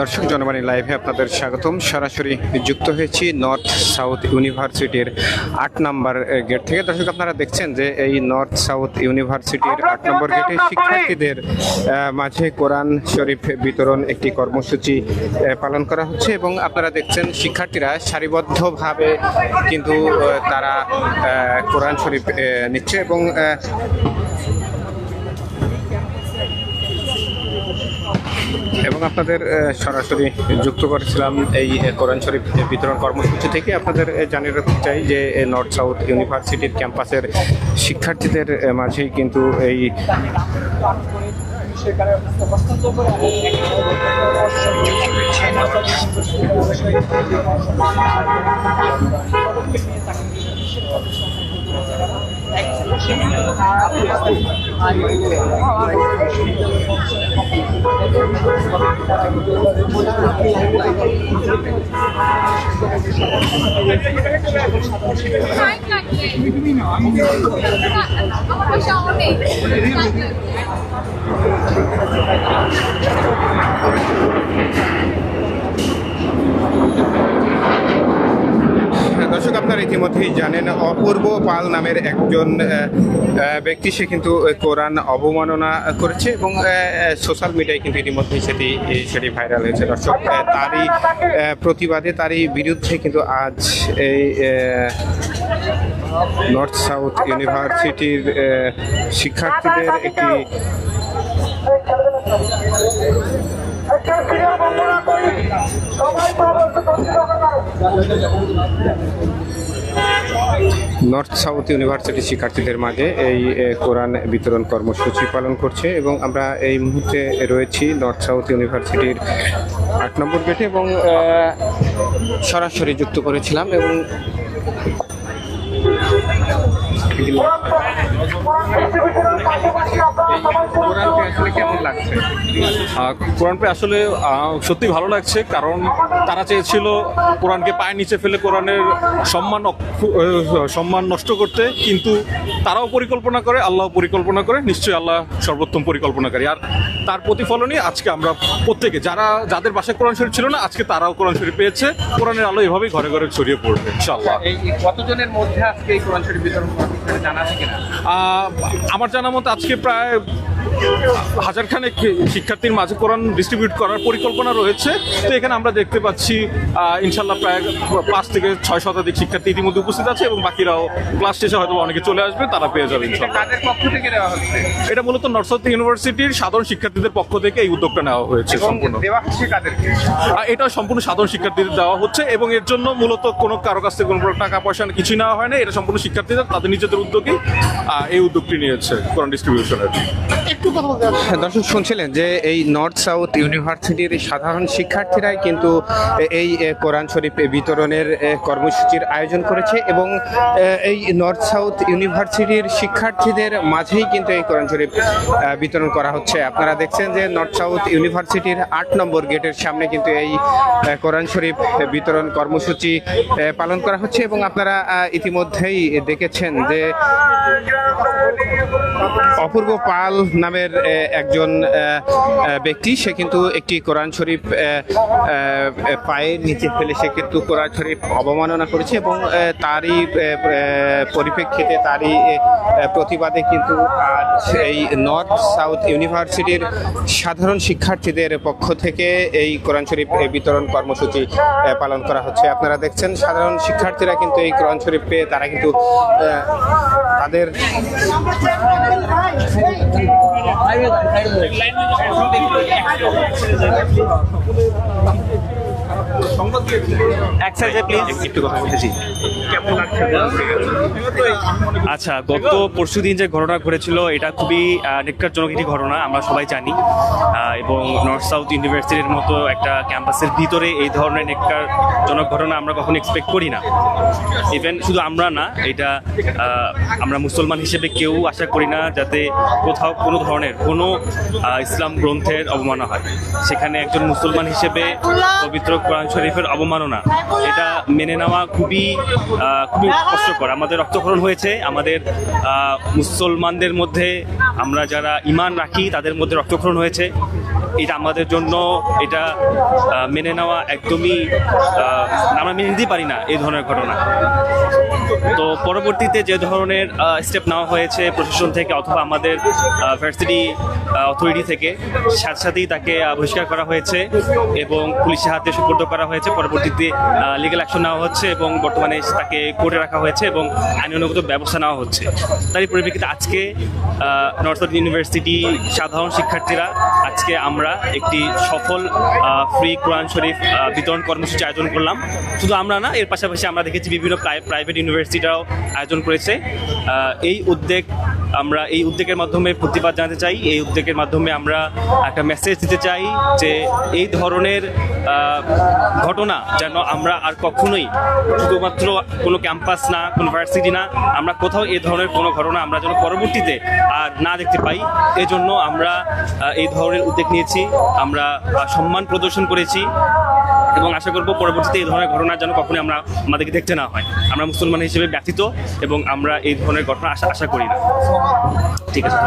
দর্শক জনবাণী লাইভে আপনাদের স্বাগতম। সরাসরি যুক্ত হয়েছি নর্থ সাউথ ইউনিভার্সিটির আট নম্বর গেট থেকে। দর্শক আপনারা দেখছেন যে এই নর্থ সাউথ ইউনিভার্সিটির আট নম্বর গেটে শিক্ষার্থীদের মাঝে কোরআন শরীফ বিতরণ একটি কর্মসূচি পালন করা হচ্ছে এবং আপনারা দেখছেন শিক্ষার্থীরা সারিবদ্ধভাবে কিন্তু তারা কোরআন শরীফ নিচ্ছে এবং এবং আপনাদের সরাসরি যুক্ত করেছিলাম এই কোরআন শরীফ বিতরণ কর্মসূচি থেকে। আপনাদের জানিয়ে রাখতে চাই যে নর্থ সাউথ ইউনিভার্সিটির ক্যাম্পাসের শিক্ষার্থীদের মাঝেই কিন্তু এই Try লাগবে আমার পয়সা অনেক লাগবে দর্শক, আপনারা ইতিমধ্যেই জানেন, অপূর্ব পাল নামের একজন ব্যক্তি সে কিন্তু কোরআন অবমাননা করেছে এবং সোশ্যাল মিডিয়ায় কিন্তু ইতিমধ্যেই সেটি সেটি ভাইরাল হয়েছে। দর্শক তারই প্রতিবাদে, তারই বিরুদ্ধে কিন্তু আজ এই নর্থ সাউথ ইউনিভার্সিটির শিক্ষার্থীদের একটি নর্থ সাউথ ইউনিভার্সিটি শিক্ষার্থীদের মাঝে এই কোরআন বিতরণ কর্মসূচি পালন করছে এবং আমরা এই মুহূর্তে রয়েছি নর্থ সাউথ ইউনিভার্সিটির আট নম্বর গেটে এবং সরাসরি যুক্ত করেছিলাম এবং কেমন লাগছে কোরআন পেয়ে আসলে সত্যি ভালো লাগছে, কারণ তারা চেয়েছিল কোরআনকে পায়ের নিচে ফেলে কোরআনের সম্মান সম্মান নষ্ট করতে, কিন্তু তারাও পরিকল্পনা করে আল্লাহ পরিকল্পনা করে নিশ্চয়ই আল্লাহ সর্বোত্তম পরিকল্পনাকারী। আর তার প্রতিফলনই আজকে আমরা প্রত্যেকে যারা যাদের বাসায় কোরআন শরীফ ছিল না আজকে তারাও কোরআন শরীফ পেয়েছে। কোরআনের আলো এভাবেই ঘরে ঘরে ছড়িয়ে পড়বে ইনশাআল্লাহ। কতজনের মধ্যে আজকে এই কোরআন শরীফ বিতরণ জানা আছে কিনা? আমার জানা মতো আজকে প্রায় হাজার খানেক শিক্ষার্থীর মাঝে কোরআন ডিস্ট্রিবিউট করার পরিকল্পনা রয়েছে। তো এখানে আমরা দেখতে পাচ্ছি ইনশাল্লাহ প্রায় পাঁচ থেকে ছয় শতাধিক শিক্ষার্থী ইতিমধ্যে উপস্থিত আছে এবং বাকিরাও ক্লাস শেষে হয়তো অনেকে চলে আসবে তারা পেয়ে যাবে এটা মূলত নর্থ সাউথ ইউনিভার্সিটির সাধারণ শিক্ষার্থীদের পক্ষ থেকে এই উদ্যোগটা নেওয়া হয়েছে সম্পূর্ণ। এটা সম্পূর্ণ সাধারণ শিক্ষার্থীদের দেওয়া হচ্ছে এবং এর জন্য মূলত কোনো কারও কাছ থেকে কোনো টাকা পয়সা কিছু নেওয়া হয় না। এটা সম্পূর্ণ শিক্ষার্থীদের তাদের নিজেদের উদ্যোগেই এই উদ্যোগটি নিয়েছে কোরআন ডিস্ট্রিবিউশনের দর্শক শুনছিলেন যে এই নর্থ সাউথ ইউনিভার্সিটির সাধারণ শিক্ষার্থীরাই কিন্তু এই কোরআন শরীফ বিতরণের কর্মসূচির আয়োজন করেছে এবং এই নর্থ সাউথ ইউনিভার্সিটির শিক্ষার্থীদের মাঝেই কিন্তু এই কোরআন শরীফ বিতরণ করা হচ্ছে। আপনারা দেখছেন যে নর্থ সাউথ ইউনিভার্সিটির আট নম্বর গেটের সামনে কিন্তু এই কোরআন শরীফ বিতরণ কর্মসূচি পালন করা হচ্ছে এবং আপনারা ইতিমধ্যেই দেখেছেন যে অপূর্ব পাল নামের একজন ব্যক্তি, সে কিন্তু একটি কোরআন শরীফ পায়ের নিচে ফেলে সে কিন্তু কোরআন শরীফ অবমাননা করেছে এবং তারই পরিপ্রেক্ষিতে তারই প্রতিবাদে কিন্তু আজ এই নর্থ সাউথ ইউনিভার্সিটির সাধারণ শিক্ষার্থীদের পক্ষ থেকে এই কোরআন শরীফ বিতরণ কর্মসূচি পালন করা হচ্ছে। আপনারা দেখছেন, সাধারণ শিক্ষার্থীরা কিন্তু এই কোরআন শরীফ পেয়ে তারা কিন্তু তাদের I really think এক সাইডে প্লিজ একটু কথা বলতেছি আচ্ছা গত পরশু দিন যে ঘটনা ঘটেছিল এটা খুবই আহ, নিষ্কারজনক একটি ঘটনা আমরা সবাই জানি। এবং নর্থ সাউথ ইউনিভার্সিটির মতো একটা ক্যাম্পাসের ভিতরে এই ধরনের নিষ্কারজনক ঘটনা আমরা কখনো এক্সপেক্ট করি না। ইভেন শুধু আমরা না এটা আমরা মুসলমান হিসেবে কেউ আশা করি না যাতে কোথাও কোনো ধরনের কোনো ইসলাম গ্রন্থের অবমাননা হয়। সেখানে একজন মুসলমান হিসেবে পবিত্র কোরআন শরীফের অবমাননা। এটা মেনে নেওয়া খুবই খুবই কষ্টকর। আমাদের রক্তক্ষরণ হয়েছে। আমাদের মুসলমানদের মধ্যে আমরা যারা ইমান রাখি, তাদের মধ্যে রক্তক্ষরণ হয়েছে। এটা আমাদের জন্য এটা মেনে নেওয়া একদমই আমরা মেনে নিতেই পারি না এই ধরনের ঘটনা। তো পরবর্তীতে যে ধরনের স্টেপ নেওয়া হয়েছে প্রশাসন থেকে অথবা আমাদের ভার্সিটি অথরিটি থেকে সাথে সাথেই তাকে বহিষ্কার করা হয়েছে এবং পুলিশের হাতে সুপর্দ করা হয়েছে। পরবর্তীতে লিগ্যাল অ্যাকশন নেওয়া হচ্ছে এবং বর্তমানে তাকে কোর্টে রাখা হয়েছে এবং আইনানুগত ব্যবস্থা নেওয়া হচ্ছে। তারই পরিপ্রেক্ষিতে আজকে নর্থ ইউনিভার্সিটি সাধারণ শিক্ষার্থীরা, আজকে আমরা একটি সফল ফ্রি কোরআন শরীফ বিতরণ কর্মসূচি আয়োজন করলাম। শুধু আমরা না, এর পাশাপাশি আমরা দেখেছি বিভিন্ন প্রাইভেট ইউনিভার্সিটিরাও আয়োজন করেছে। এই উদ্যোগ আমরা, এই উদ্যোগের মাধ্যমে প্রতিবাদ জানাতে চাই। এই উদ্যোগের মাধ্যমে আমরা একটা মেসেজ দিতে চাই যে এই ধরনের ঘটনা যেন আমরা আর কখনোই শুধুমাত্র কোনো ক্যাম্পাস না, কোনো ভার্সিটি না, আমরা কোথাও এই ধরনের কোনো ঘটনা আমরা যেন পরবর্তীতে আর না দেখতে পাই। এজন্য আমরা এই ধরনের উদ্যোগ নিয়েছি। আমরা সম্মান প্রদর্শন করেছি। এবং আশা করব পরবর্তীতে এই ধরনের ঘটনা যেন কখনোই আমরা আমাদেরকে দেখতে না হয় আমরা মুসলমান হিসেবে ব্যথিত এবং আমরা এই ধরনের ঘটনা আশা আশা করি না ঠিক আছে।